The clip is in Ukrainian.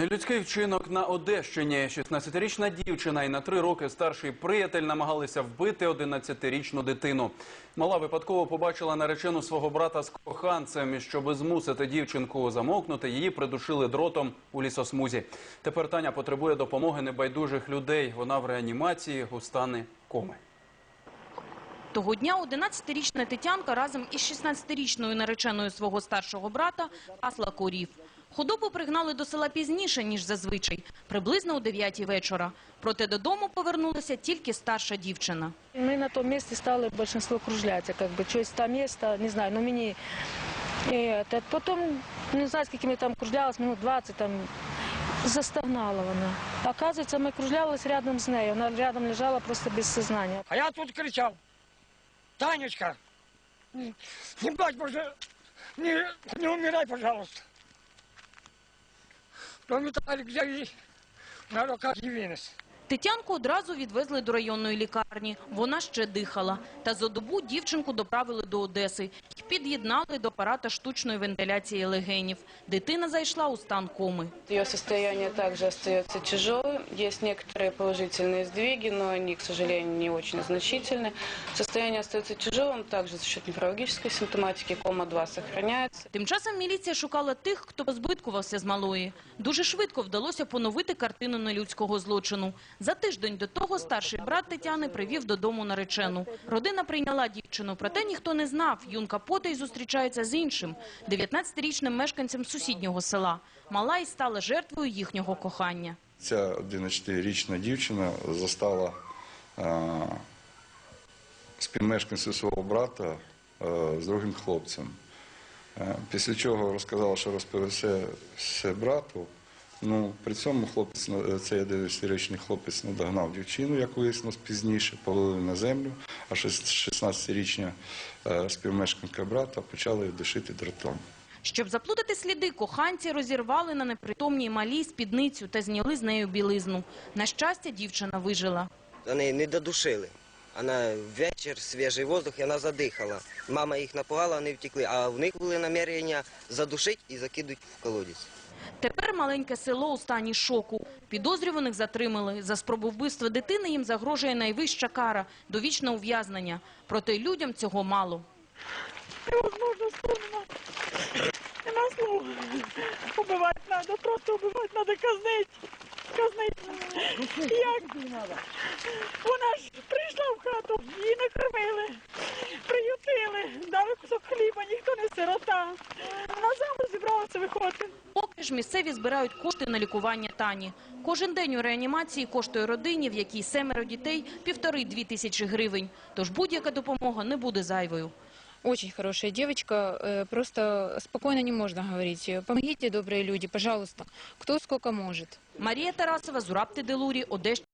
Людський вчинок на Одещині. 16-річна дівчина і на три роки старший приятель намагалися вбити 11-річну дитину. Мала випадково побачила наречену свого брата з коханцем. І щоб змусити дівчинку замовкнути, її придушили дротом у лісосмузі. Тепер Таня потребує допомоги небайдужих людей. Вона в реанімації у стані коми. Того дня 11-річна Тетянка разом із 16-річною нареченою свого старшого брата пасла корів. Худобу пригнали до села пізніше, ніж зазвичай, приблизно о 9 вечора. Проте додому повернулася тільки старша дівчина. Мы на том месте стали большинство кружляться, как бы, щось там место, не знаю, но мені е, потім, не знаю, скільки ми там кружлялись, минут 20 там, застогнала вона. Оказується, ми кружлялись рядом з нею, вона рядом лежала просто без сознання. А я тут кричав. Танечка, не бать, боже, не, не умирай, пожалуйста. Domuz tali güzel iyi. Bunlar o. Тетянку одразу відвезли до районної лікарні. Вона ще дихала. Та за добу дівчинку доправили до Одеси і під'єднали до апарата штучної вентиляції легенів. Дитина зайшла у стан коми. Ее состояние также остается тяжелым. Есть некоторые положительные сдвиги, но они, к сожалению, не очень значительны. Состояние остается тяжелым также за счет неврологической симптоматики. Кома-2 сохраняется. Тим часом міліція шукала тих, хто позбиткувався з малої. Дуже швидко вдалося поновити картину нелюдського злочину. За тиждень до того старший брат Тетяни привів додому наречену. Родина прийняла дівчину, проте ніхто не знав. Юнка Потей зустрічається з іншим, 19-річним мешканцем сусіднього села. Мала й стала жертвою їхнього кохання. Ця 11-річна дівчина застала е, свого брата е, з другим хлопцем. Е, після чого розказала, що розповісе все брату. Ну, при цьому хлопець, на- цей 11-річний хлопець надогнав дівчину, як вияснилось пізніше, повалив на землю, а 16-річна е, співмешканка брата почала її душити дротом. Щоб заплутати сліди, коханці розірвали на непритомній малій спідницю та зняли з нею білизну. На щастя, дівчина вижила. Вони не додушили. Вона вечір, свіжий воздух, і вона задихала. Мама їх напугала, вони втекли, а в них були намірення задушити і закинути в колодязь. Тепер маленьке село у стані шоку. Підозрюваних затримали. За спробу вбивства дитини їм загрожує найвища кара – довічне ув'язнення. Проте людям цього мало. Невозможно вспоминати. Нема слов. Убивати треба, просто убивати треба, казнить. Казнить. Як? Вона ж хату, її накормили, приютили, дали кусок хліба, ніхто не сирота. Вона замуж зібралася виходити. Поки ж місцеві збирають кошти на лікування Тані. Кожен день у реанімації коштує родині, в якій семеро дітей, півтори-дві тисячі гривень. Тож будь-яка допомога не буде зайвою. Очень хорошая девочка, э, просто спокойно не можно говорить. Помогите, добрые люди, пожалуйста, кто сколько может. Марія Тарасова, Зураб Теделурі, Одещина.